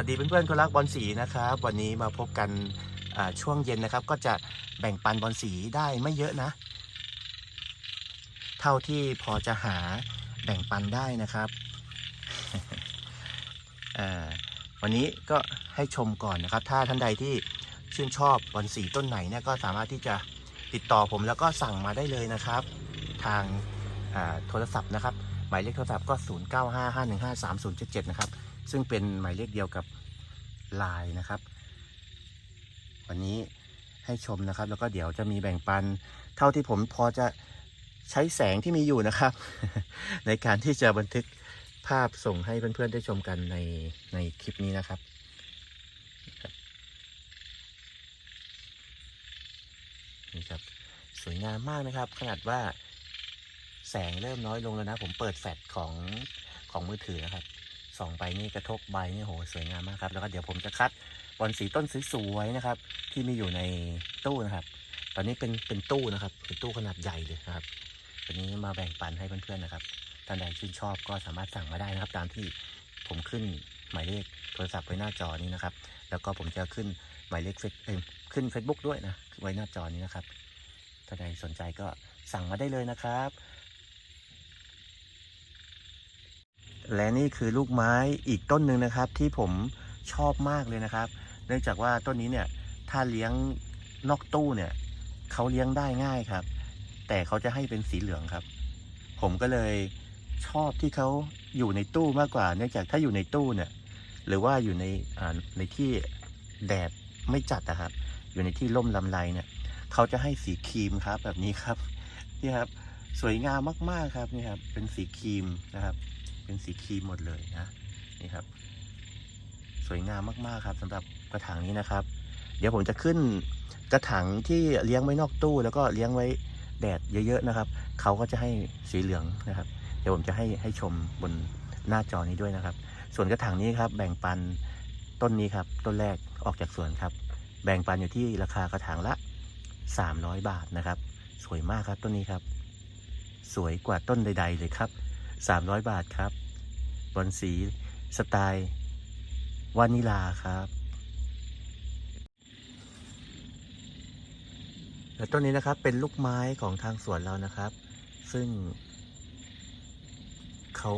วัสดีเพื่อนๆคนรักบอลสีนะครับ วันนี้มาพบกันช่วงเย็นนะครับ ก็จะแบ่งปันบอลสีได้ไม่เยอะนะ เท่าที่พอจะหาแบ่งปันได้นะครับวันนี้ก็ให้ชมก่อนนะครับ ถ้าท่านใดที่ชื่นชอบบอลสีต้นไหนเนี่ยก็สามารถที่จะติดต่อผมแล้วก็สั่งมาได้เลยนะครับ ทางโทรศัพท์นะครับ หมายเลขโทรศัพท์ก็ 0955153077 นะครับ ซึ่งเป็นหมายเลขเดียวกับ Line นะครับ วันนี้ให้ชมนะครับ แล้วก็เดี๋ยวจะมีแบ่งปัน เท่าที่ผมพอจะใช้แสงที่มีอยู่นะครับ ในการที่จะบันทึกภาพส่งให้เพื่อนๆได้ชมกันในในคลิปนี้นะครับนี่ครับสวยงามมากนะครับ ขนาดว่าแสงเริ่มน้อยลงแล้วนะ ผมเปิดแฟลชของของมือถือนะครับ ส่องไปนี่กระทบใบนี่โหสวยงามมากครับ แล้วก็เดี๋ยวผมจะคัดบอลสีต้นสวยๆนะครับ ที่มีอยู่ในตู้นะครับ ตอนนี้เป็นเป็นตู้นะครับเป็นตู้ขนาดใหญ่เลยนะครับวันนี้มาแบ่งปันให้เพื่อนๆนะครับท่านใดชื่นชอบก็สามารถสั่งมาได้นะครับ ตามที่ผมขึ้นหมายเลขโทรศัพท์ไว้หน้าจอนี้นะครับ แล้วก็ผมจะขึ้นหมายเลขเฟซเอขึ้น Facebook ด้วยนะไว้หน้าจอนี้นะครับ ถ้าใดสนใจก็สั่งมาได้เลยนะครับ และนี่คือลูกไม้อีกต้นหนึ่งนะครับ ที่ผมชอบมากเลยนะครับ เนื่องจากว่าต้นนี้เนี่ยถ้าเลี้ยงนอกตู้เนี่ยเขาเลี้ยงได้ง่ายครับ แต่เขาจะให้เป็นสีเหลืองครับ ผมก็เลยชอบที่เขาอยู่ในตู้มากกว่า เนื่องจากถ้าอยู่ในตู้เนี่ย หรือว่าอยู่ในในที่แดดไม่จัดนะครับ อยู่ในที่ร่มลำไรเนี่ยเขาจะให้สีครีมครับแบบนี้ครับนี่ครับ สวยงามมากๆครับนี่ครับ เป็นสีครีมนะครับ เป็นสีครีมหมดเลยนะนี่ครับ สวยงามมากๆครับสำหรับกระถางนี้นะครับ เดี๋ยวผมจะขึ้นกระถางที่เลี้ยงไว้นอกตู้ แล้วก็เลี้ยงไว้แดดเยอะๆนะครับเขาก็จะให้สีเหลืองนะครับ เดี๋ยวผมจะให้ให้ชมบนหน้าจอนี้ด้วยนะครับ ส่วนกระถางนี้ครับ แบ่งปันต้นนี้ครับ ต้นแรกออกจากสวนครับ แบ่งปันอยู่ที่ราคากระถางละ 300 บาทนะครับ สวยมากครับต้นนี้ครับ สวยกว่าต้นใด ๆ เลยครับ 300 บาทครับ อลสีสไตล์วานิลาครับ และต้นนี้นะครับเป็นลูกไม้ของทางสวนเรานะครับ ซึ่งเขา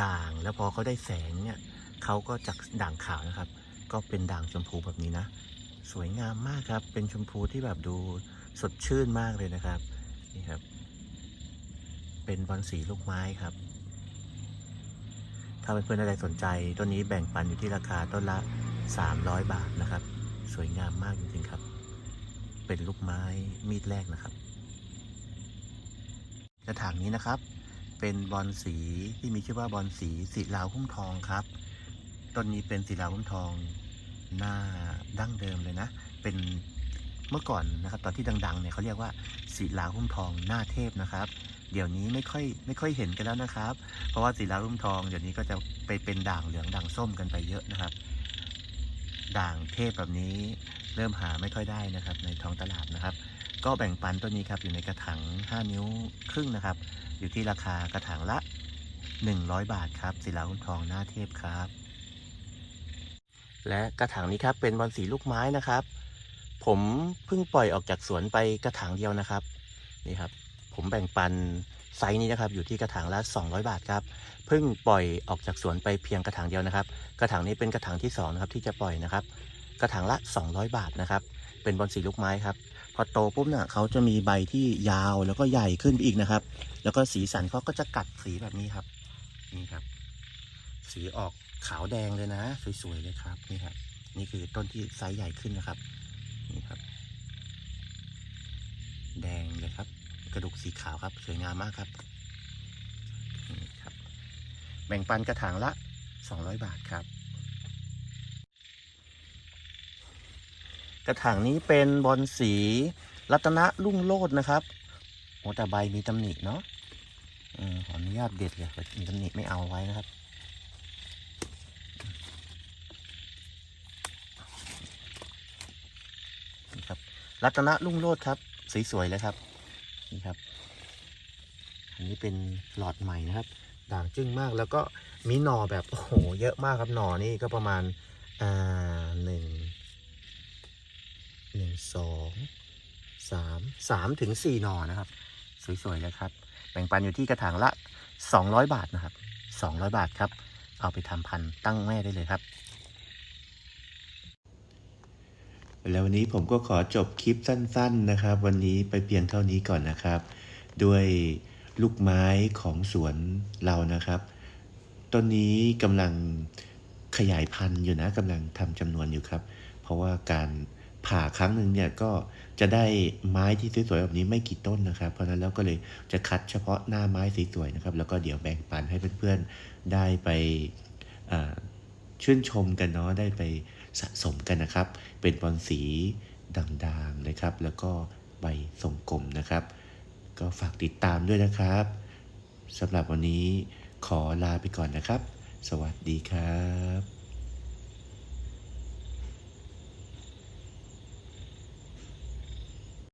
ด่างแล้วพอเขาได้แสงเนี่ยเขาก็จากด่างขาวนะครับ ก็เป็นด่างชมพูแบบนี้นะ สวยงามมากครับ เป็นชมพูที่แบบดูสดชื่นมากเลยนะครับนี่ครับ เป็นบอลสีลูกไม้ครับ ถ้าเพื่อนๆอะไรสนใจต้นนี้แบ่งปันอยู่ที่ราคาต้นละ 300 บาทนะครับ สวยงามมากจริงๆครับ เป็นลูกไม้มีดแรกนะครับ กระถางนี้นะครับ เป็นบอลสีที่มีชื่อว่าบอลสีสีลาวหุ้มทองครับต้นนี้เป็นสีลาวหุ้มทองหน้าดั้งเดิมเลยนะ เป็นเมื่อก่อนนะครับ ตอนที่ดังๆเนี่ยเขาเรียกว่าสีลาวหุ้มทองหน้าเทพนะครับ เดี๋ยวนี้ไม่ค่อยไม่ค่อยเห็นกันแล้วนะครับ เพราะว่าสีลาวหุ้มทองเดี๋ยวนี้ก็จะไปเป็นด่างเหลืองด่างส้มกันไปเยอะนะครับ ด่างเทพแบบนี้เริ่มหาไม่ค่อยได้นะครับ ในท้องตลาดนะครับ ก็แบ่งปันตัวนี้ครับอยู่ในกระถาง5 นิ้วครึ่งนะครับ อยู่ที่ราคากระถางละ 100 บาทครับศิลาหุ้มทองหน้าเทพครับ และกระถางนี้ครับเป็นบอลสีลูกไม้นะครับ ผมเพิ่งปล่อยออกจากสวนไปกระถางเดียวนะครับนี่ครับ ผมแบ่งปันไซส์นี้นะครับอยู่ที่กระถางละ 200 บาทครับเพิ่งปล่อยออกจากสวนไปเพียงกระถางเดียวนะครับ กระถางนี้เป็นกระถางที่สองนะครับที่จะปล่อยนะครับ กระถางละ 200 บาทนะครับ เป็นบอลสีลูกไม้ครับพอโตปุ๊บเนี่ยเขาจะมีใบที่ยาวแล้วก็ใหญ่ขึ้นไปอีกนะครับ แล้วก็สีสันเขาก็จะกัดสีแบบนี้ครับ นี่ครับ สีออกขาวแดงเลยนะ สวยๆเลยครับนี่ครับ นี่คือต้นที่ไซส์ใหญ่ขึ้นนะครับ นี่ครับ แดงเลยครับ กระดูกสีขาวครับ สวยงามมากครับนี่ครับ แบ่งปันกระถางละ 200 บาทครับ กระถางนี้เป็นบอลสีรัตนะรุ่งโรจน์นะครับโอ้แต่ใบมีตำหนิเนาะอืมขออนุญาตเด็ดเลยมีตำหนิไม่เอาไว้นะครับนะครับรัตนะรุ่งโรจน์ครับ สวยๆเลยครับ นี่ครับ อันนี้เป็นหลอดใหม่นะครับ ด่างจึ้งมากแล้วก็มีหน่อแบบโอ้โหเยอะมากครับหน่อนี่ก็ประมาณอ่าหนึ่งหนึ่งสองสามสามถึงสี่หน่อนะครับ สวยๆเลยครับ แบ่งปันอยู่ที่กระถางละ200บาทนะครับ200บาทครับ เอาไปทำพันธุ์ตั้งแม่ได้เลยครับ แล้ววันนี้ผมก็ขอจบคลิปสั้น ๆนะครับ วันนี้ไปเพียงเท่านี้ก่อนนะครับ ด้วยลูกไม้ของสวนเรานะครับ ต้นนี้กำลังขยายพันธุ์อยู่นะกำลังทำจำนวนอยู่ครับ เพราะว่าการผ่าครั้งหนึ่งเนี่ยก็จะได้ไม้ที่สวยๆแบบนี้ไม่กี่ต้นนะครับ เพราะนั้นแล้วก็เลยจะคัดเฉพาะหน้าไม้สวยๆนะครับ แล้วก็เดี๋ยวแบ่งปันให้เพื่อนๆได้ไปชื่นชมกันเนาะได้ไป สะสมกันนะครับ เป็นบอลสีด่างๆนะครับ แล้วก็ใบทรงกลมนะครับ ก็ฝากติดตามด้วยนะครับสำหรับวันนี้ขอลาไปก่อนนะครับ สวัสดีครับ